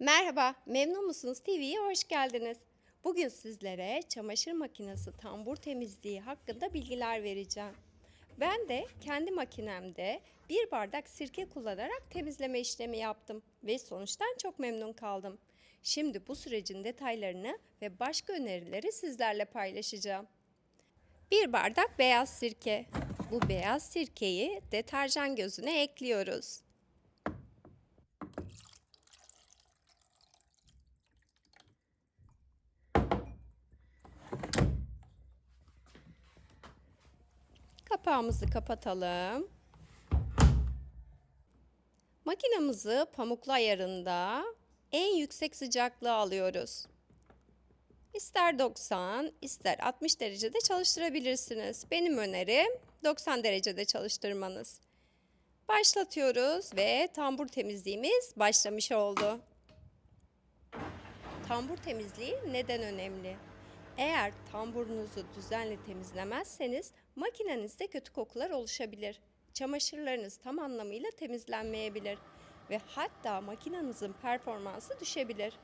Merhaba, Memnun Musunuz TV'ye hoş geldiniz. Bugün sizlere çamaşır makinesi tambur temizliği hakkında bilgiler vereceğim. Ben de kendi makinemde bir bardak sirke kullanarak temizleme işlemi yaptım ve sonuçtan çok memnun kaldım. Şimdi bu sürecin detaylarını ve başka önerileri sizlerle paylaşacağım. Bir bardak beyaz sirke. Bu beyaz sirkeyi deterjan gözüne ekliyoruz. Kapağımızı kapatalım. Makinamızı pamuklu ayarında en yüksek sıcaklığa alıyoruz. İster 90, ister 60 derecede çalıştırabilirsiniz. Benim önerim 90 derecede çalıştırmanız. Başlatıyoruz ve tambur temizliğimiz başlamış oldu. Tambur temizliği neden önemli? Eğer tamburunuzu düzenli temizlemezseniz makinenizde kötü kokular oluşabilir. Çamaşırlarınız tam anlamıyla temizlenmeyebilir ve hatta makinenizin performansı düşebilir.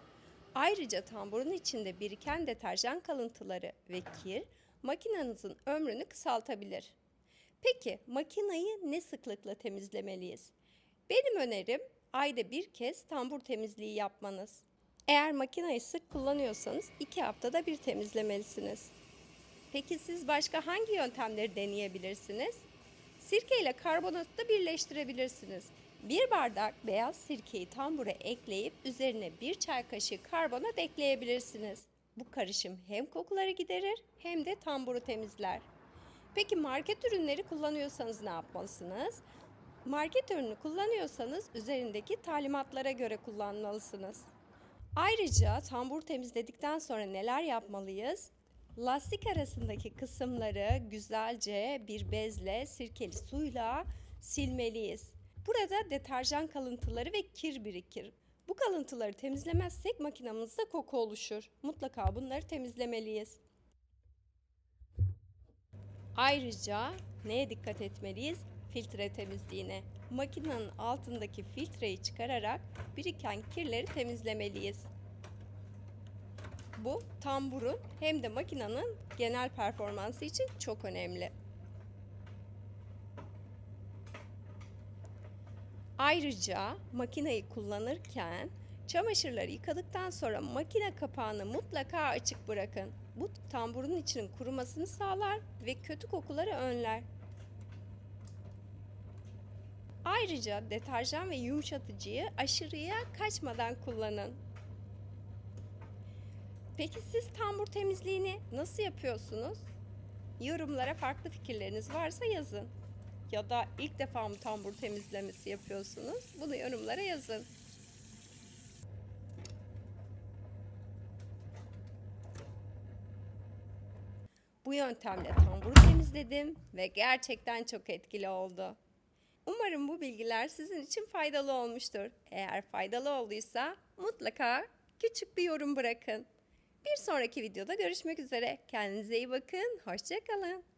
Ayrıca tamburun içinde biriken deterjan kalıntıları ve kir makinenizin ömrünü kısaltabilir. Peki makinayı ne sıklıkla temizlemeliyiz? Benim önerim ayda bir kez tambur temizliği yapmanız. Eğer makinayı sık kullanıyorsanız iki haftada bir temizlemelisiniz. Peki siz başka hangi yöntemleri deneyebilirsiniz? Sirke ile karbonatı birleştirebilirsiniz. Bir bardak beyaz sirkeyi tambura ekleyip üzerine bir çay kaşığı karbonat ekleyebilirsiniz. Bu karışım hem kokuları giderir hem de tamburu temizler. Peki market ürünleri kullanıyorsanız ne yapmalısınız? Market ürünü kullanıyorsanız üzerindeki talimatlara göre kullanmalısınız. Ayrıca tambur temizledikten sonra neler yapmalıyız? Lastik arasındaki kısımları güzelce bir bezle, sirkeli suyla silmeliyiz. Burada deterjan kalıntıları ve kir birikir. Bu kalıntıları temizlemezsek makinamızda koku oluşur. Mutlaka bunları temizlemeliyiz. Ayrıca neye dikkat etmeliyiz? Filtre temizliğine. Makinenin altındaki filtreyi çıkararak biriken kirleri temizlemeliyiz. Bu tamburun hem de makinenin genel performansı için çok önemli. Ayrıca makineyi kullanırken çamaşırları yıkadıktan sonra makine kapağını mutlaka açık bırakın. Bu tamburun içinin kurumasını sağlar ve kötü kokuları önler. Ayrıca deterjan ve yumuşatıcıyı aşırıya kaçmadan kullanın. Peki siz tambur temizliğini nasıl yapıyorsunuz? Yorumlara farklı fikirleriniz varsa yazın. Ya da ilk defa mı tambur temizlemesi yapıyorsunuz? Bunu yorumlara yazın. Bu yöntemle tamburu temizledim ve gerçekten çok etkili oldu. Umarım bu bilgiler sizin için faydalı olmuştur. Eğer faydalı olduysa mutlaka küçük bir yorum bırakın. Bir sonraki videoda görüşmek üzere. Kendinize iyi bakın. Hoşçakalın.